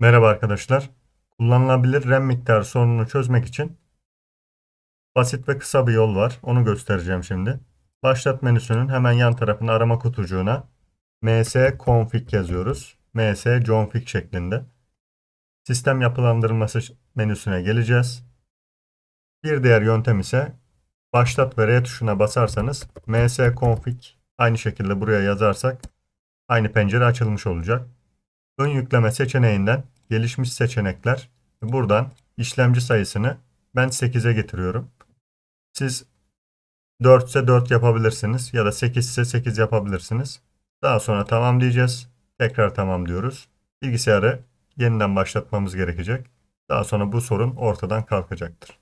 Merhaba arkadaşlar. Kullanılabilir RAM miktarı sorununu çözmek için basit ve kısa bir yol var. Onu göstereceğim şimdi. Başlat menüsünün hemen yan tarafına arama kutucuğuna ms-config yazıyoruz. ms-config şeklinde. Sistem yapılandırılması menüsüne geleceğiz. Bir diğer yöntem ise başlat ve R tuşuna basarsanız ms-config aynı şekilde buraya yazarsak aynı pencere açılmış olacak. Ön yükleme seçeneğinden gelişmiş seçenekler buradan işlemci sayısını ben 8'e getiriyorum. Siz 4 ise 4 yapabilirsiniz ya da 8 ise 8 yapabilirsiniz. Daha sonra tamam diyeceğiz. Tekrar tamam diyoruz. Bilgisayarı yeniden başlatmamız gerekecek. Daha sonra bu sorun ortadan kalkacaktır.